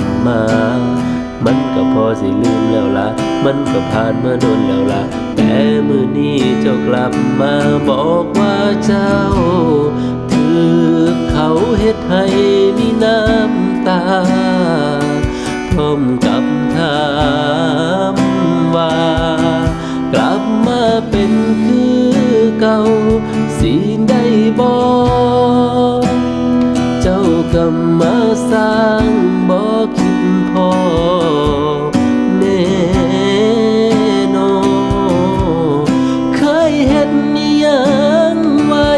บมา มันก็พอสิลืมแล้วละมันก็ผ่านมาโดนแล้วละแต่มือนี้เจ้ากลับมาบอกว่าเจ้าถือเขาเฮ็ดให้มีน้ำตา พร้อมกับถามว่า กลับมาเป็นคือเก่า เจ้าก็มาสร้างบ่คิดพอแน่นอนเคยเห็นอิหยังไว้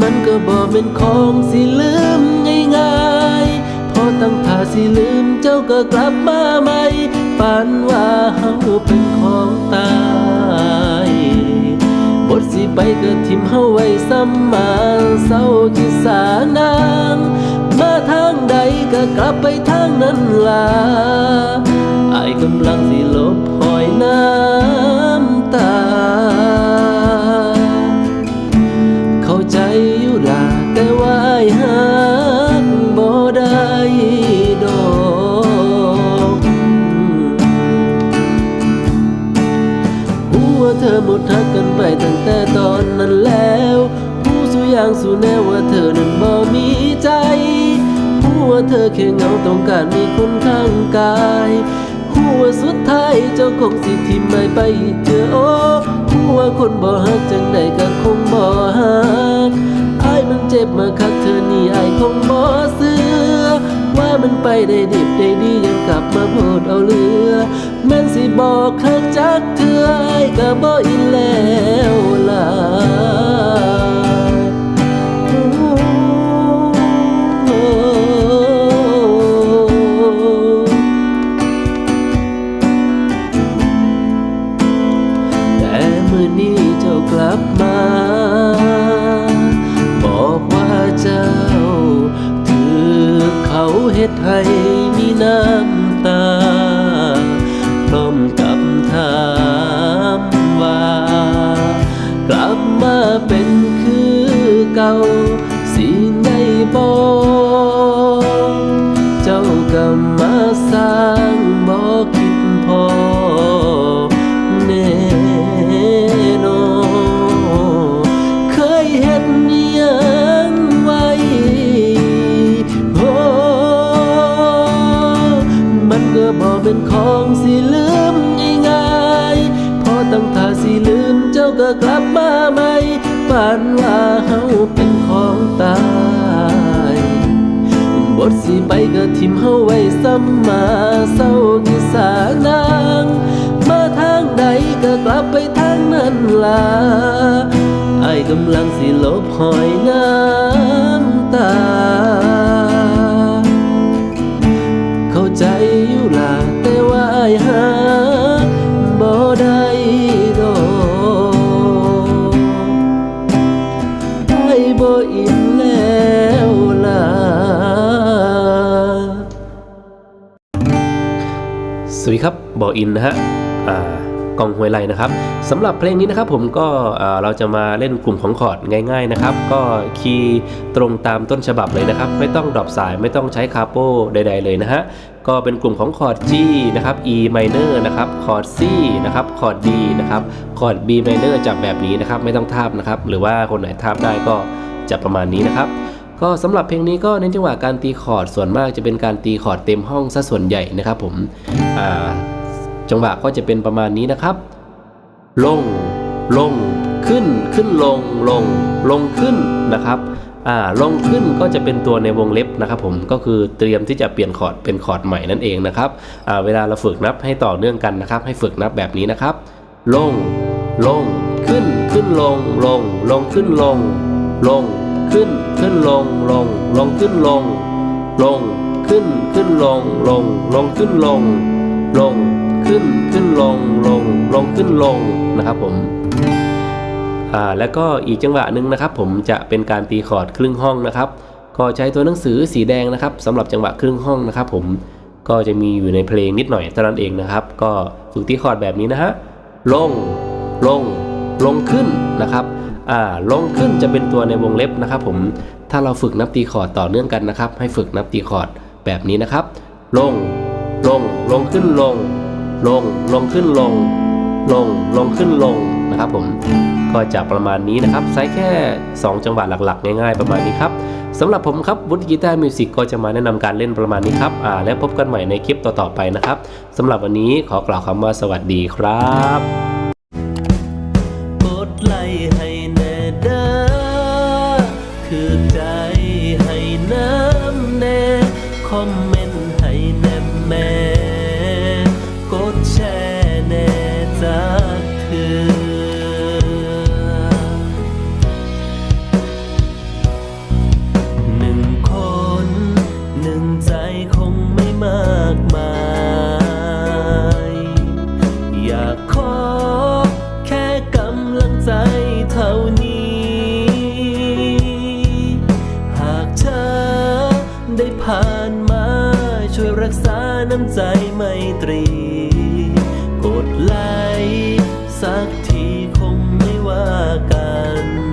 มันก็บอกเป็นของสิลืมง่ายๆพอตั้งท่าสิลืมเจ้าก็กลับมาใหม่ปานว่าเฮาเป็นของตาย สิไปก็ทิมเฮาไว้ซ้ำมาเศร้าที่สานางมาทางใดก็กลับไปทางนั้นล่ะอกำลังสิลบหอยน้ำ นั้นแล้วหูสู่อย่างสู่แน่ว่าเธอนั้นบ่มีใจหูว่าเธอแค่เหงาต้องการมีคนข้างกายหูว่าสุดท้ายเจ้าคงสิทิมไม่ไปเจอโอ้หูว่าคนบ่ฮักจังใดก็คงบ่ฮักไอ้ายมันเจ็บมาคักเธอนี่ไอ้ายคงบ่เสือว่ามันไปได้ดิบได้ดียังกลับมาโพดเอาเรือ แม่นสิบอกคักจักเธอไอ้ก็บ่อินแล้วล่ะแต่มื้อนี้เจ้ากลับมาบอกว่าเจ้าถือเขาเฮ็ดให้มีน้ำตา พร้อมกับถามว่า กลับมาเป็นคือเก่าสิได้บ่เก็กลับมาใหม่ปานว่าเฮาเป็นของตายบทสิไปก็ทิมเฮาไว้ซ้ำมาเศร้าที่สานางมาทางใดก็กลับไปทางนั้นล่ะไอ้กำลังสิลบหอยน้ำตา เข้าใจอยู่ล่ะแต่ว่าไอ้หัก วัสดีครับบออินนะฮะอ่ากองห้วยไรนะครับสำหรับเพลงนี้นะครับผมก็เราจะมาเล่นกลุ่มของคอร์ดง่าย ๆนะครับ ก็คีย์ตรงตามต้นฉบับเลยนะครับ ไม่ต้องดรอปสายไม่ต้องใช้คาโปใด ๆ เลยนะฮะก็เป็นกลุ่มของคอร์ด G นะครับ E minor นะครับคอร์ด C นะครับคอร์ด D นะครับคอร์ด B minor จับแบบนี้นะครับ ไม่ต้องทาบนะครับ หรือว่าคนไหนทาบได้ก็จะประมาณนี้นะครับ ก็สำหรับเพลงนี้ก็เน้นจังหวะการตีคอร์ดส่วนมากจะเป็นการตีคอร์ดเต็มห้องซะส่วนใหญ่นะครับผมจังหวะก็จะเป็นประมาณนี้นะครับ ลง ลง ขึ้น ขึ้นลง ลง ลงขึ้นนะครับอ่าลงขึ้นก็จะเป็นตัวในวงเล็บนะครับผมก็คือเตรียมที่จะเปลี่ยนคอร์ดเป็นคอร์ดใหม่นั่นเองนะครับอ่าเวลาเราฝึกนับให้ต่อเนื่องกันนะครับ ให้ฝึกนับแบบนี้นะครับ ลง ลง ขึ้น ขึ้นลง ลง ลงขึ้นลง ลง ขึ้นขึ้นลงลงลงขึ้นลง ลงขึ้นขึ้นลงลงลงขึ้นลง ลงขึ้นขึ้นลงลงลงขึ้นลงนะครับผมอ่าแล้วก็อีกจังหวะหนึ่งนะครับ ผมจะเป็นการตีคอร์ดครึ่งห้องนะครับ ก็ใช้ตัวหนังสือสีแดงนะครับสำหรับจังหวะครึ่งห้องนะครับ ผมก็จะมีอยู่ในเพลงนิดหน่อยเท่านั้นเองนะครับ ก็ฝึกตีคอร์ดแบบนี้นะฮะลงลงลงขึ้นนะครับ ลงขึ้นจะเป็นตัวในวงเล็บนะครับผมถ้าเราฝึกนับตีคอร์ดต่อเนื่องกันนะครับ ให้ฝึกนับตีคอร์ดแบบนี้นะครับ ลงลงลงขึ้นลง ลงลงขึ้นลง ลงลงขึ้นลงนะครับผมก็จะประมาณนี้นะครับใช้แค่ 2 จังหวะหลักๆ ง่ายๆ ประมาณนี้ครับสำหรับผมครับวุฒิกีตาร์มิวสิกก็จะมาแนะนำการเล่นประมาณนี้ครับอ่าและพบกันใหม่ในคลิปต่อๆไปนะครับสำหรับวันนี้ขอกล่าวคำว่าสวัสดีครับ อยากขอแค่กำลังใจเท่านี้ หากเธอได้ผ่านมาช่วยรักษาน้ำใจไมตรี กดไลค์สักทีคงไม่ว่ากัน